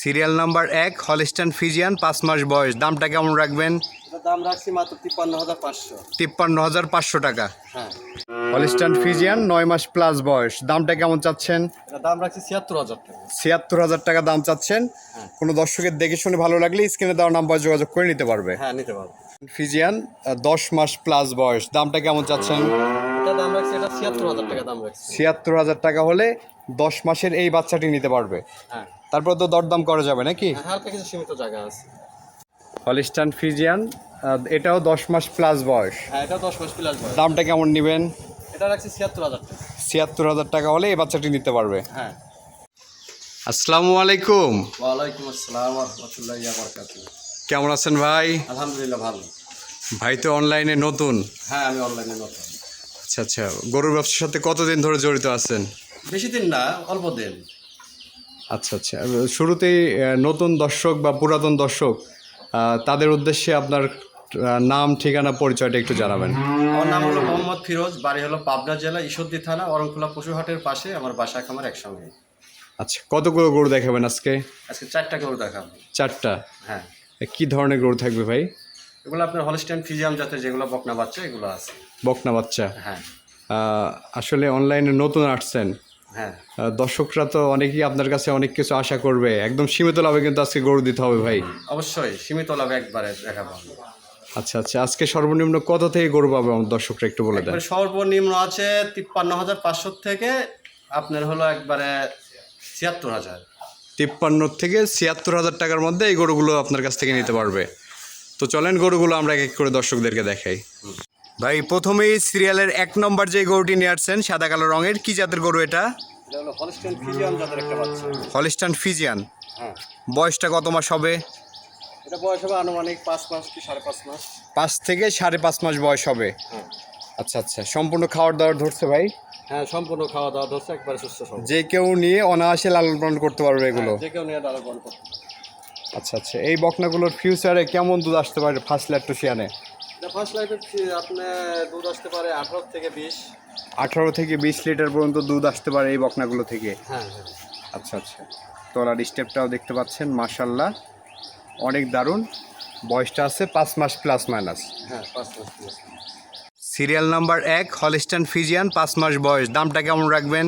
Serial number এক Holstein Friesian পাঁচ মাস বয়স। দামটা কেমন রাখবেন? দাম রাখছি মাত্র তিপ্পান্ন হাজার পাঁচশো। তিপ্পান্ন হাজার পাঁচশো টাকা। হ্যাঁ। হলিস্টান ফিজিয়ান নয় মাস প্লাস বয়স। দামটা কেমন চাচ্ছেন? দাম রাখছি ছিয়াত্তর হাজার টাকা। ছিয়াত্তর হাজার টাকা দাম চাচ্ছেন। কোনো দর্শকের দেখে শুনে ভালো লাগলে স্ক্রিনে দেওয়া নাম্বার যোগাযোগ করে নিতে পারবে। হ্যাঁ নিতে পারব। ফিজিয়ান দশ মাস প্লাস বয়স। দামটা কেমন চাচ্ছেন? দাম রাখছি এটা ছিয়াত্তর হাজার টাকা দাম রাখছি। ছিয়াত্তর হাজার টাকা হলে দশ মাসের এই বাচ্চাটি নিতে পারবে। হ্যাঁ। তারপর তো দরদাম করা যাবে নাকি? হ্যাঁ, হালকা কিছু সীমিত জায়গা আছে। হলিস্টান ফিজিয়ান এটাও দশ মাস প্লাস বয়স। হ্যাঁ এটা দশ মাস প্লাস বয়স। দামটা কেমন নেবেন? এটা রাখছি ছিয়াত্তর হাজার টাকা। ছিয়াত্তর হাজার টাকা হলে এই বাচ্চাটি নিতে পারবে। হ্যাঁ। আসসালামু আলাইকুম। ওয়ালাইকুম আসসালাম রহমতুল্লাহ বরকাত কেমন আছেন ভাই? আলহামদুলিল্লাহ ভালো। ভাই তো অনলাইনে নতুন। হ্যাঁ আমি অনলাইনে নতুন। আচ্ছা আচ্ছা। গরুর ব্যবসার সাথে কতদিন ধরে জড়িত আছেন? বেশি দিন না অল্প দিন। আচ্ছা আচ্ছা। শুরুতেই নতুন দর্শক বা পুরাতন দর্শক তাদের উদ্দেশ্যে আপনার নাম ঠিকানা পরিচয়টা একটু জানাবেন। আমার নাম হলো মোহাম্মদ ফিরোজ বাড়ি হলো পাবনা জেলা ঈশ্বরদী থানা অরণখোলা পশুহাটের পাশে আমার বাসা খামার একসঙ্গে। আচ্ছা কতগুলো গরু দেখাবেন আজকে? আজকে চারটা গরু দেখাবো। চারটা? হ্যাঁ। কি ধরনের গরু থাকবে ভাই? এগুলো আপনার হলস্টাইন ফিজিয়াম জাতের যেগুলো বকনা বাচ্চা এগুলো আছে। বকনা বাচ্চা। হ্যাঁ। আসলে অনলাইনে নতুন আসছেন। দর্শকরা তো অনেকেই আপনার কাছে অনেক কিছু আশা করবে। একদম সীমিত লাভে কিন্তু আজকে গরু দিতে হবে ভাই। অবশ্যই সীমিত লাভ একবারে দেখাবো আচ্ছা আচ্ছা আজকে সর্বনিম্ন কত থেকে গরু পাবে আমার দর্শকরা একটু বলে দেন। সর্বনিম্ন আছে তিপ্পান্ন হাজার পাঁচশো থেকে আপনার হলো একবারে ছিয়াত্তর হাজার। তিপ্পান্ন থেকে ছিয়াত্তর হাজার টাকার মধ্যে এই গরুগুলো আপনার কাছ থেকে নিতে পারবে। তো চলেন গরুগুলো আমরা এক এক করে দর্শকদেরকে দেখাই। ভাই প্রথমেই সিরিয়ালের এক নম্বর যে গরুটি নিয়ে আসছেন সাদা কালো রঙের কি জাতের গরু এটা? হলিস্টান ফিজিয়ান হ্যাঁ। বয়সটা কত মাস হবে? এটা বয়স হবে আনুমানিক পাঁচ মাস কি সাড়ে পাঁচ মাস। পাঁচ থেকে সাড়ে পাঁচ মাস বয়স হবে। হ্যাঁ। আচ্ছা আচ্ছা সম্পূর্ণ খাওয়ার দাওয়ার ধরছে ভাই? হ্যাঁ সম্পূর্ণ খাওয়া দাওয়া ধরছে একবারে সুস্থ সব যে কেউ নিয়ে অনায়াসে লালন পালন করতে পারবে এগুলো। যে কেউ নিয়ে ডালা বল করতে আচ্ছা আচ্ছা এই বকনাগুলোর ফিউচারে কেমন দুধ আসতে পারে ফার্স্ট ল্যাকটোসিয়ানে এটা ফার্স্ট লাইফে আপনার দুধ আসতে পারে আঠারো থেকে বিশ? আঠারো থেকে বিশ লিটার পর্যন্ত দুধ আসতে পারে এই বকনাগুলো থেকে। হ্যাঁ হ্যাঁ। আচ্ছা আচ্ছা। তলার স্টেপটাও দেখতে পাচ্ছেন মাশাল্লাহ অনেক দারুণ। বয়সটা আছে পাঁচ মাস প্লাস মাইনাস হ্যাঁ পাঁচ মাস plus। সিরিয়াল নাম্বার এক হলিস্টান ফিজিয়ান পাঁচ মাস বয়স। দামটা কেমন রাখবেন?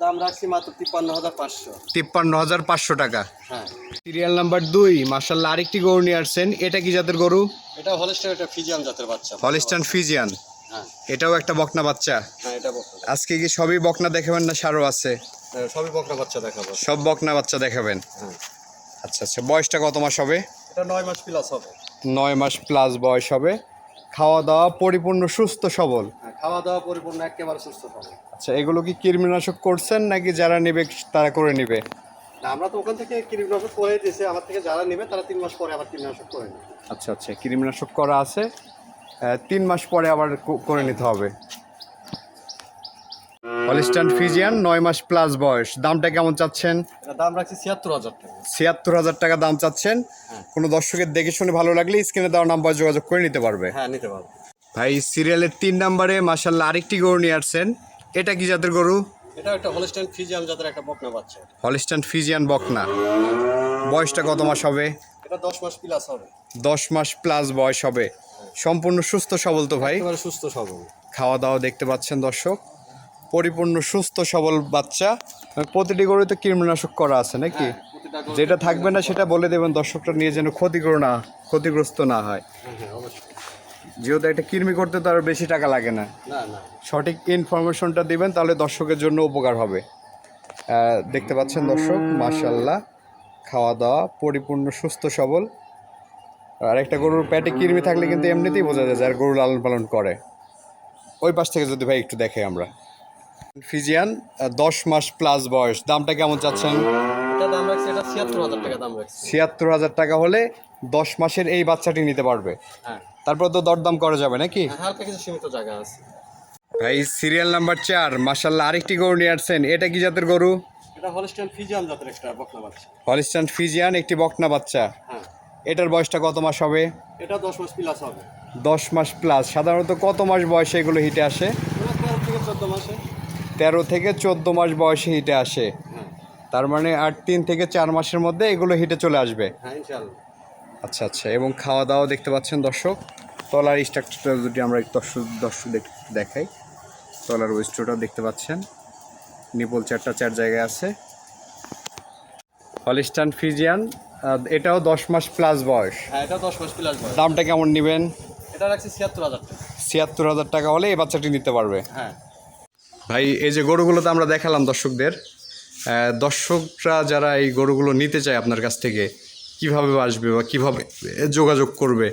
দাম রাখছি মাত্র তিপ্পান্ন হাজার পাঁচশো। তিপ্পান্ন হাজার পাঁচশো টাকা। হ্যাঁ। সিরিয়াল নাম্বার দুই মাশাল্লাহ আরেকটি গরু নিয়ে আসছেন। এটা কি জাতের গরু? এটা হলস্টাইন এটা ফিজিয়াম জাতের বাচ্চা। Holstein Friesian. হ্যাঁ। এটাও একটা বকনা বাচ্চা। হ্যাঁ এটা বকনা। আজকে কি সবই বকনা দেখাবেন না সারও আছে? হ্যাঁ, সবই বকনা বাচ্চা দেখাবো। সব বকনা বাচ্চা দেখাবেন? আচ্ছা আচ্ছা বয়সটা কত মাস হবে? এটা নয় মাস প্লাস হবে। নয় মাস প্লাস বয়স হবে। খাওয়া দাওয়া পরিপূর্ণ সুস্থ সবল? হ্যাঁ খাওয়া দাওয়া পরিপূর্ণ একেবারে সুস্থ সবল। আচ্ছা এগুলো কি কৃমিনাশক করছেন নাকি যারা নেবে তারা করে নেবে? না আমরা তো ওখান থেকে কীটনাশক করে দিয়েছি আমার থেকে যারা নেবে তারা তিন মাস পরে আবার কীটনাশক করে নেবে। আচ্ছা আচ্ছা কৃমিনাশক করা আছে। তিন মাস পরে আবার করে নিতে হবে। হলিস্টান ফিজিয়ান নয় মাস প্লাস বয়স। দামটা কেমন চাচ্ছেন? দাম রাখছি ছিয়াত্তর হাজার টাকা। ছিয়াত্তর হাজার টাকা দাম চাচ্ছেন। কোনো দর্শকের দেখে শুনে ভালো লাগলে স্ক্রিনে দেওয়া নাম্বার যোগাযোগ করে নিতে পারবে। হ্যাঁ নিতে পারব। ভাই সিরিয়ালের তিন নাম্বারে মাসাল্লাহ আরেকটি গরু নিয়ে আসছেন। এটা কি জাতের গরু? এটা একটা হলস্টাইন ফিজিয়াম জাতের একটা বকনা বাচ্চা। হলিস্টান ফিজিয়ান বকনা। বয়সটা কত মাস হবে? এটা দশ মাস প্লাস হবে। দশ মাস প্লাস বয়স হবে। সম্পূর্ণ সুস্থ সবল তো ভাই? সুস্থ সবল। খাওয়া দাওয়া দেখতে পাচ্ছেন দর্শক। পরিপূর্ণ সুস্থ সবল বাচ্চা। প্রতিটি গরুতে কীটনাশক করা আছে নাকি? যেটা থাকবে না সেটা বলে দেবেন দর্শকটা নিয়ে যেন ক্ষতিগ্র না ক্ষতিগ্রস্ত না হয়। হ্যাঁ হ্যাঁ যেহেতু একটা কৃমি করতে তো আর বেশি টাকা লাগে না। সঠিক ইনফরমেশনটা দিবেন তাহলে দর্শকের জন্য উপকার হবে। দেখতে পাচ্ছেন দর্শক মাশাল্লাহ খাওয়া দাওয়া পরিপূর্ণ সুস্থ সবল। আর একটা গরুর পেটে কৃমি থাকলে কিন্তু এমনিতেই বোঝা যায় যার গরু লালন পালন করে। ওই পাশ থেকে যদি ভাই একটু দেখে আমরা। ফিজিয়ান দশ মাস প্লাস বয়স। দামটা কেমন চাচ্ছেন? ছিয়াত্তর হাজার টাকা হলে দশ মাসের এই বাচ্চাটি নিতে পারবে। হ্যাঁ। তারপর তো দরদাম করা যাবে নাকি? হ্যাঁ, সীমিত জায়গা আছে। ভাই সিরিয়াল নাম্বার চার মাসাল্লাহ আরেকটি গরু নিয়ে আসছেন। এটা কি জাতের গরু? হলিস্টান ফিজিয়ান একটি বকনা বাচ্চা। হ্যাঁ। এটার বয়সটা কত মাস হবে? এটা দশ মাস প্লাস হবে। দশ মাস প্লাস সাধারণত কত মাস বয়সে এগুলো হিটে আসে? মাসে। তেরো থেকে চোদ্দ মাস বয়সে হিটে আসে। হ্যাঁ। তার মানে আর তিন থেকে চার মাসের মধ্যে এগুলো হিটে চলে আসবে। হ্যাঁ আচ্ছা আচ্ছা এবং খাওয়া দাওয়া দেখতে পাচ্ছেন দর্শক। তলার স্ট্রাকচারটা যদি আমরা দর্শক দর্শক দেখ- দেখাই তলার ওয়েস্টটা দেখতে পাচ্ছেন। নিপল চারটা চার জায়গায় আছে। হলিস্টান ফিজিয়ান এটাও দশ মাস প্লাস বয়স। হ্যাঁ এটা দশ মাস প্লাস বয়স। দামটা কেমন নেবেন? এটা রাখছি ছিয়াত্তর হাজার টাকা। ছিয়াত্তর হাজার টাকা হলে এই বাচ্চাটি নিতে পারবে। হ্যাঁ। ভাই এই যে গরুগুলো তো আমরা দেখালাম দর্শকদের দর্শকরা যারা এই গরুগুলো নিতে চায় আপনার কাছ থেকে কীভাবে আসবে বা কীভাবে যোগাযোগ করবে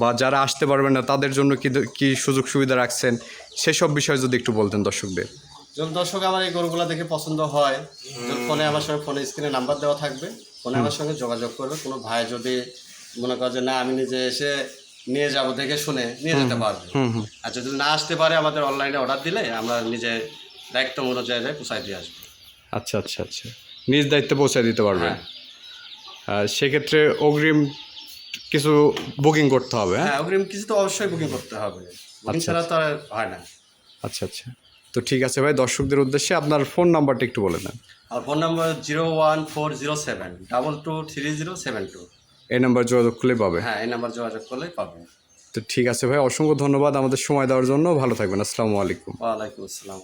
বা যারা আসতে পারবে না তাদের জন্য কি কি সুযোগ সুবিধা রাখছেন সেসব বিষয়ে যদি একটু বলতেন দর্শকদের। যদি দর্শক আমার এই গরুগুলো দেখে পছন্দ হয় ফোনে আমার সঙ্গে ফোনে স্ক্রিনে নাম্বার দেওয়া থাকবে ফোনে আমার সঙ্গে যোগাযোগ করবে কোনো ভাই যদি মনে করে যে না আমি নিজে এসে নিয়ে যাব দেখে শুনে নিয়ে যেতে পারবে। আর যদি না আসতে পারে আমাদের অনলাইনে অর্ডার দিলে আমরা নিজে দায়িত্ব অনুযায়ী পৌঁছায় দিয়ে আসব। আচ্ছা আচ্ছা আচ্ছা। নিজ দায়িত্বে পৌঁছে দিতে পারবেন আর সেক্ষেত্রে অগ্রিম কিছু বুকিং করতে হবে হ্যাঁ? হ্যাঁ অগ্রিম কিছু তো অবশ্যই বুকিং করতে হবে। বুকিং ছাড়া তো আর হয় না। আচ্ছা আচ্ছা। তো ঠিক আছে ভাই দর্শকদের উদ্দেশ্যে আপনার ফোন নাম্বারটা একটু বলে দেন। আর phone number zero one four zero seven double two three zero seven two এই নাম্বার যোগাযোগ করলে পাবে। হ্যাঁ এই নাম্বার যোগাযোগ করলেই পাবেন তো ঠিক আছে ভাই অসংখ্য ধন্যবাদ আমাদের সময় দেওয়ার জন্য। ভালো থাকবেন আসসালামু আলাইকুম। ওয়ালাইকুম আসসালাম।